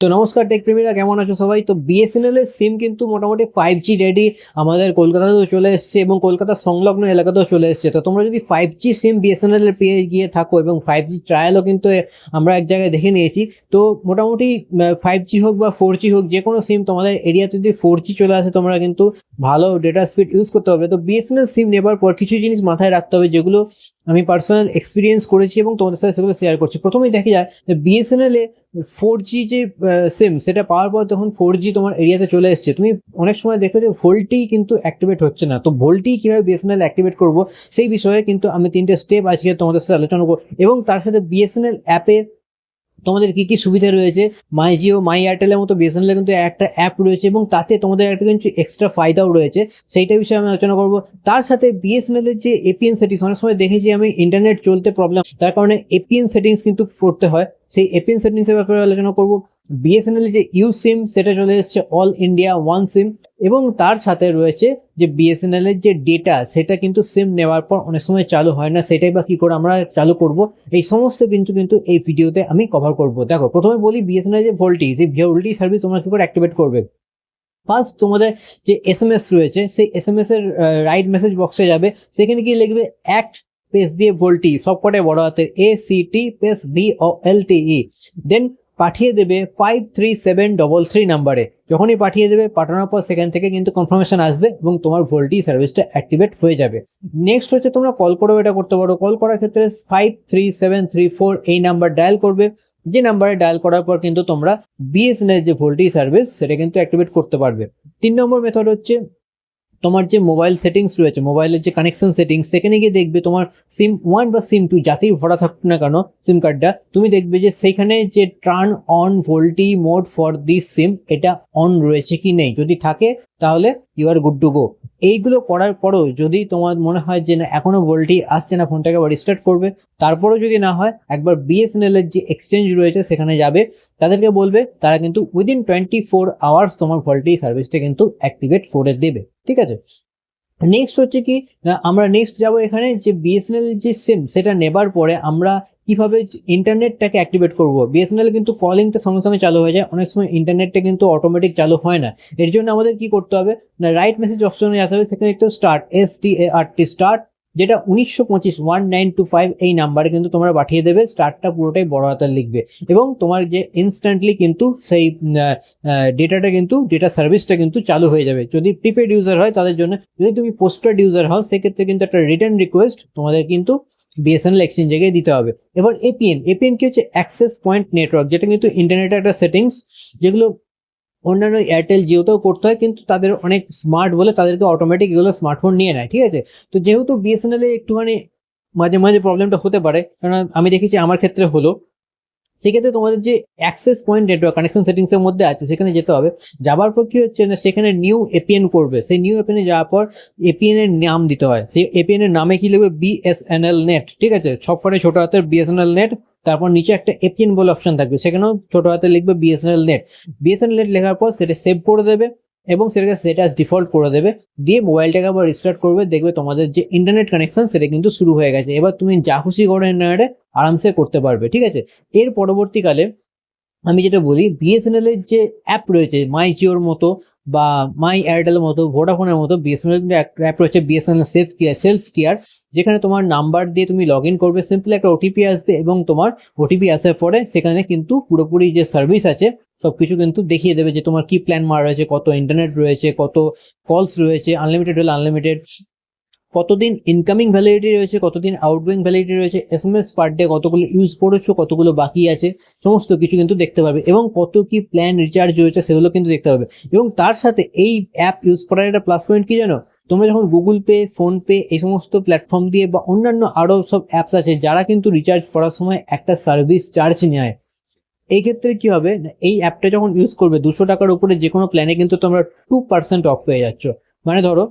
তো নমস্কার টেক প্রেমীরা, কেমন আছো সবাই? তো বিএসএনএল এর সিম কিন্তু মোটামুটি ফাইভ জি রেডি আমাদের কলকাতাতেও চলে এসছে এবং কলকাতার সংলগ্ন এলাকাতেও চলে এসছে। তো তোমরা যদি ফাইভ জি সিম বিএসএনএল এর পেয়ে গিয়ে থাকো এবং ফাইভ জি ট্রায়ালও কিন্তু আমরা এক জায়গায় দেখে নিয়েছি, তো মোটামুটি ফাইভ জি হোক বা ফোর জি হোক, যে কোনো সিম তোমাদের এরিয়াতে যদি ফোর জি চলে আসে, তোমরা কিন্তু ভালো ডেটা স্পিড ইউজ করতে হবে তো বিএসএনএল সিম নেবার পর কিছু জিনিস মাথায় রাখতে হবে, যেগুলো আমি পার্সোনাল এক্সপিরিয়েন্স করেছি এবং তোমাদের সাথে সেগুলো শেয়ার করছি। প্রথমেই দেখা যায় যে বিএসএনএল ফোর জি যে সিম সেটা পাওয়ার পর তখন ফোর জি তোমার এরিয়াতে চলে এসছে। তুমি অনেক সময় দেখো যে ভোল্টি কিন্তু অ্যাক্টিভেট হচ্ছে না। তো ভোল্টি কীভাবে বিএসএনএল অ্যাক্টিভেট করব সেই বিষয়ে কিন্তু আমি তিনটে স্টেপ আজকে তোমাদের সাথে আলোচনা করব। এবং তার সাথে বিএসএনএল অ্যাপে তোমাদের কি কি সুবিধা রয়েছে? মাই জিও মাই এয়ারটেলের মতো বিএসএনএল কিন্তু একটা অ্যাপ রয়েছে এবং তাতে তোমাদের একটা কিন্তু এক্সট্রা ফায়দাও রয়েছে। সেইটা বিষয়ে আমি আলোচনা করব। তার সাথে বিএসএনএল এর যে এপিএন সেটিংস অনেক সময় দেখেছি আমি ইন্টারনেট চলতে প্রবলেম তার কারণে এপিএন সেটিংস কিন্তু করতে হয়। সেই এপিএন সেটিংসের ব্যাপারে আলোচনা করব। বিএসএনএল যে ইউ সিম সেটা চলে এসেছে অল ইন্ডিয়া ওয়ান সিম এবং তার সাথে রয়েছে যে বিএসএনএল এর যে ডেটা সেটা কিন্তু সিম নেওয়ার পর অনেক সময় চালু হয় না। সেটাই বা কি করে আমরা চালু করব? এই সমস্ত কিন্তু কিন্তু এই ভিডিওতে আমি কভার করব। দেখো, প্রথমে বলি বিএসএনএল যে ভোল্টি সেই ভোল্টি সার্ভিস তোমরা কি করে অ্যাক্টিভেট করবে? ফার্স্ট তোমাদের যে এস এম এস রয়েছে, সেই এস এম এস এর রাইট মেসেজ বক্সে যাবে। সেখানে গিয়ে লিখবে অ্যাক্ট পেস দিয়ে ভোল্টি সব কটাই বড় হাতের A C T space V O L T E then পাঠিয়ে দেবে five three seven double three নাম্বারে যখনই পাঠিয়ে দেবে, পাঠানোর পর সেখান থেকে কিন্তু কনফার্মেশন আসবে এবং তোমার ভোল্টি সার্ভিসটা অ্যাক্টিভেট হয়ে যাবে। নেক্সট হচ্ছে তোমরা কল করেও এটা করতে পারো। কল করার ক্ষেত্রে five three seven three four এই নাম্বার ডায়াল করবে। যে নাম্বারে ডায়াল করার পর কিন্তু তোমরা বিএসএনএল যে ভোল্টি সার্ভিস সেটা কিন্তু অ্যাক্টিভেট করতে পারবে। তিন নম্বর মেথড হচ্ছে তোমার যে মোবাইল সেটিংস রয়েছে মোবাইলের যে কানেকশন সেটিংস সেখানে গিয়ে দেখবে তোমার সিম ওয়ান বা সিম টু যাতেই ভরা থাকুক না কেন সিম কার্ডটা তুমি দেখবে যে সেইখানে যে turn on VoLTE mode for this SIM এটা অন রয়েছে কি নেই। যদি থাকে, তাহলে you are good to go এইগুলো করার পরও যদি তোমার মনে হয় যে না, এখনও ভোল্টি আসছে না ফোনটাকে আবার রিস্টার্ট করবে, তারপরও যদি না হয়, একবার বিএসএনএল এর যে এক্সচেঞ্জ রয়েছে সেখানে যাবে, তাদেরকে বলবে, তারা কিন্তু উইদিন টোয়েন্টি ফোর আওয়ার্স তোমার ভোল্টি সার্ভিসটা কিন্তু অ্যাক্টিভেট করে দেবে, ঠিক আছে? নেক্সট হচ্ছে কি আমরা নেক্সট যাব এখানে যে বিএসএনএল যে সিম সেটা নেবার পরে আমরা কীভাবে ইন্টারনেটটাকে অ্যাক্টিভেট করব। বিএসএনএল কিন্তু কলিংটা সঙ্গে সঙ্গে চালু হয়ে যায়, অনেক সময় ইন্টারনেটটা কিন্তু অটোমেটিক চালু হয় না। এর জন্য আমাদের কি করতে হবে? না রাইট মেসেজ অপশনে যেতে হবে, সেখানে একটু start S T A R T start যেটা উনিশশো পঁচিশ ওয়ান নাইন টু ফাইভ এই নাম্বারে কিন্তু তোমরা পাঠিয়ে দেবে স্টার্টটা পুরোটাই বড় হাতের লিখবে। এবং তোমার যে ইনস্ট্যান্টলি কিন্তু সেই ডেটাটা কিন্তু ডেটা সার্ভিসটা কিন্তু চালু হয়ে যাবে। যদি প্রিপেড ইউজার হয় তাদের জন্য, যদি তুমি পোস্টপেড ইউজার হও, সেক্ষেত্রে কিন্তু একটা রিটার্ন রিকোয়েস্ট তোমাদের কিন্তু বিএসএনএল এক্সচেঞ্জে গিয়ে দিতে হবে। এবার এপিএন এপিএন কি হচ্ছে? অ্যাক্সেস পয়েন্ট নেটওয়ার্ক যেটা কিন্তু ইন্টারনেটের একটা সেটিংস যেগুলো অন্যান্য এয়ারটেল জিওতেও করতে হয়, কিন্তু তাদের অনেক স্মার্ট বলে তাদেরকে অটোমেটিক এগুলো স্মার্টফোন নিয়ে নেয়, ঠিক আছে? তো যেহেতু বিএসএনএল একটুখানি মাঝে মাঝে প্রবলেমটা হতে পারে কারণ আমি দেখেছি আমার ক্ষেত্রে হলো, সেক্ষেত্রে তোমাদের যে access point network connection settings এর মধ্যে আছে, সেখানে যেতে হবে। যাবার পর কি হচ্ছে না, সেখানে নিউ এপিএন করবে। সেই নিউ এপিএন যাওয়ার পর এপিএন এর নাম দিতে হয়। সেই এপিএন এর নামে কি লিখবে? বিএসএনএল নেট ঠিক আছে? করে ছোট হাতের বিএসএনএল নেট তারপর নিচে একটা এপিএন বলে অপশন থাকবে। সেখানেও ছোট হাতে লিখবে বিএসএনএল নেট বিএসএনএল নেট লেখার পর সেটা সেভ করে দেবে এবং সেটাকে স্টেটাস ডিফল্ট করে দেবে। দিয়ে মোবাইলটাকে আবার রিস্টার্ট করবে। দেখবে তোমাদের যে ইন্টারনেট কানেকশন সেটা কিন্তু শুরু হয়ে গেছে। এবার তুমি যা খুশি করো ইন্টারনেটে আরামসে করতে পারবে। ঠিক আছে? এর পরবর্তীকালে আমি যেটা বলি বিএসএনএল এর যে অ্যাপ রয়েছে মাই জিওর মতো বা মাই এয়ারটেল মতো ভোডাফোনের মতো বিএসএনএল অ্যাপ রয়েছে BSNL safe care self care যেখানে তোমার নাম্বার দিয়ে তুমি লগ ইন করবে সিম্পলি একটা ওটিপি আসবে এবং তোমার ওটিপি আসার পরে সেখানে কিন্তু পুরোপুরি যে সার্ভিস আছে সব কিছু কিন্তু দেখিয়ে দেবে যে তোমার কি প্ল্যান মারা রয়েছে, কত ইন্টারনেট রয়েছে, কত কলস রয়েছে আনলিমিটেড হলে আনলিমিটেড কতদিন ইনকামিং ভ্যালিডিটি রয়েছে, কতদিন আউটগোয়িং ভ্যালিডিটি রয়েছে S M S per day কতগুলো ইউজ করেছ, কতগুলো বাকি আছে, সমস্ত কিছু কিন্তু দেখতে পাবে এবং কত কি প্ল্যান রিচার্জ রয়েছে সেগুলো কিন্তু দেখতে পাবে এবং তার সাথে এই অ্যাপ ইউজ করার একটা প্লাস পয়েন্ট কি জানো? তোমরা যখন গুগল পে ফোনপে এই সমস্ত প্ল্যাটফর্ম দিয়ে বা অন্যান্য আরও সব অ্যাপস আছে, যারা কিন্তু রিচার্জ করার সময় একটা সার্ভিস চার্জ নেয়, এই ক্ষেত্রে কি হবে? এই অ্যাপটা যখন ইউজ করবে, দুশো টাকার উপরে যে কোনো প্ল্যানে কিন্তু তোমরা টু পার্সেন্ট অফ পেয়ে যাচ্ছ। মানে ধরো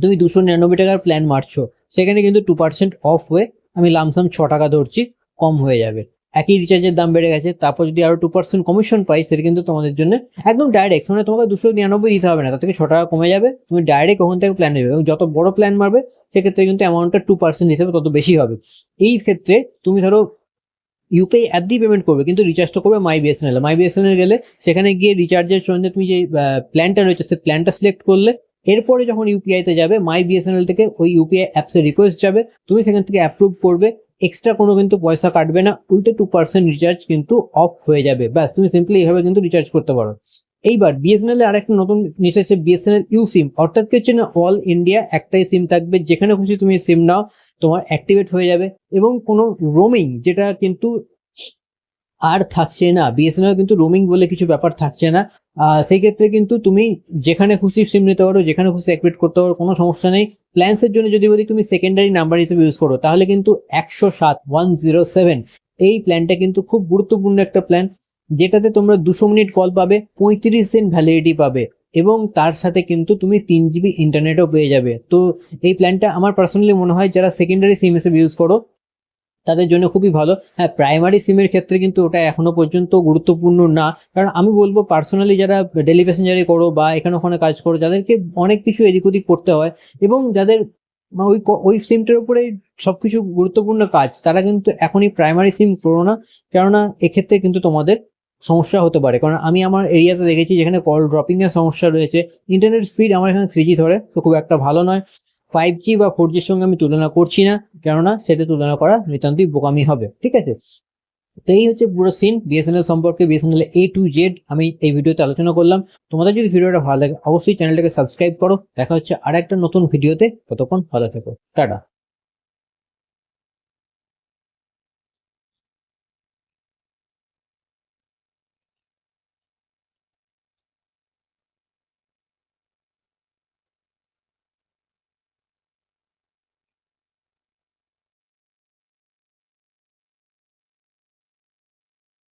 তুমি দুশো নিরানব্বই টাকার প্ল্যান মারছো, সেখানে কিন্তু টু পার্সেন্ট অফ হয়ে আমি লামসাম ছ টাকা ধরছি, কম হয়ে যাবে। একই রিচার্জের দাম বেড়ে গেছে, তারপর যদি আরও টু পার্সেন্ট কমিশন পাই, সেটা কিন্তু তোমাদের জন্য একদম ডাইরেক্ট মানে তোমাকে দুশো নিরানব্বই দিতে হবে না, তার থেকে ছ টাকা কমে যাবে, তুমি ডাইরেক্ট ওখান থেকে প্ল্যান নেবে, এবং যত বড় প্ল্যান মারবে, সেক্ষেত্রে কিন্তু অ্যামাউন্টটা টু পার্সেন্ট হিসেবে তত বেশি হবে। এই ক্ষেত্রে তুমি ধরো ইউপিআই অ্যাপ দিয়ে পেমেন্ট করবে, কিন্তু রিচার্জটা করবে মাই বিএসএনএল মাই বিএসএনএল গেলে সেখানে গিয়ে রিচার্জের জন্য তুমি যে প্ল্যানটা রয়েছে সে প্ল্যানটা সিলেক্ট করলে এরপরে যখন ইউপিআইতে যাবে মাই বিএসএনএল থেকে ওই ইউপিআই অ্যাপসে রিকোয়েস্ট যাবে, তুমি সেখান থেকে অ্যাপ্রুভ করবে এক্সট্রা কোনো কিন্তু পয়সা কাটবে না, উল্টে টু পার্সেন্ট রিচার্জ কিন্তু অফ হয়ে যাবে। ব্যাস, তুমি সিম্পলি এইভাবে কিন্তু রিচার্জ করতে পারো। এইবার বিএসএনএল এর আরেকটা নতুন জিনিস আছে বিএসএনএল ইউ সিম অর্থাৎ কি হচ্ছে না অল ইন্ডিয়া একটাই সিম থাকবে, যেখানে খুশি তুমি সিম নাও, তোমার অ্যাক্টিভেট হয়ে যাবে। এবং কোনো রোমিং যেটা কিন্তু আর থাকছে না। বিএসএনএল কিন্তু রোমিং বলে কিছু ব্যাপার থাকছে না। সেই ক্ষেত্রে কিন্তু তুমি যেখানে খুশি সিম নিতে পারো, যেখানে খুশি অ্যাক্টিভেট করতে পারো, কোনো সমস্যা নেই। প্ল্যান্সের জন্য যদি বলি, তুমি সেকেন্ডারি নাম্বার হিসেবে ইউজ করো, তাহলে কিন্তু একশো সাত ওয়ান জিরো সেভেন এই প্ল্যানটা কিন্তু খুব গুরুত্বপূর্ণ একটা প্ল্যান যেটাতে তোমরা দুশো মিনিট কল পাবে, পঁয়ত্রিশ দিন ভ্যালিডিটি পাবে এবং তার সাথে কিন্তু তুমি তিন জিবি ইন্টারনেটও পেয়ে যাবে। তো এই প্ল্যানটা আমার পার্সোনালি মনে হয়, যারা সেকেন্ডারি সিম হিসেবে ইউজ করো তাদের জন্য খুবই ভালো। হ্যাঁ প্রাইমারি সিমের ক্ষেত্রে কিন্তু ওটা এখনও পর্যন্ত গুরুত্বপূর্ণ না। কারণ আমি বলব পার্সোনালি যারা ডেলি প্যাসেঞ্জারি করো বা এখানে ওখানে কাজ করো, যাদেরকে অনেক কিছু এদিক ওদিক করতে হয় এবং যাদের ওই ওই সিমটার উপরে সবকিছু গুরুত্বপূর্ণ কাজ, তারা কিন্তু এখনই প্রাইমারি সিম করো না। কেননা এক্ষেত্রে কিন্তু তোমাদের সমস্যা হতে পারে। কারণ আমি আমার এরিয়াতে দেখেছি যেখানে কল ড্রপিংয়ের সমস্যা রয়েছে। ইন্টারনেট স্পিড আমার এখানে থ্রি ধরে, তো খুব একটা ভালো নয়। ফাইভ জি বা ফোর জির সঙ্গে আমি তুলনা করছি না, কেননা সেটা তুলনা করা নিতান্তই বোকামি হবে, ঠিক আছে? তো এই হচ্ছে পুরো সিন বিএসএনএল সম্পর্কে বিএসএনএল এ টু জেড আমি এই ভিডিওতে আলোচনা করলাম। তোমাদের যদি ভিডিওটা ভালো লাগে, অবশ্যই চ্যানেলটাকে সাবস্ক্রাইব করো। দেখা হচ্ছে আর একটা নতুন ভিডিওতে, ততক্ষণ ভালো থেকো। টাটা।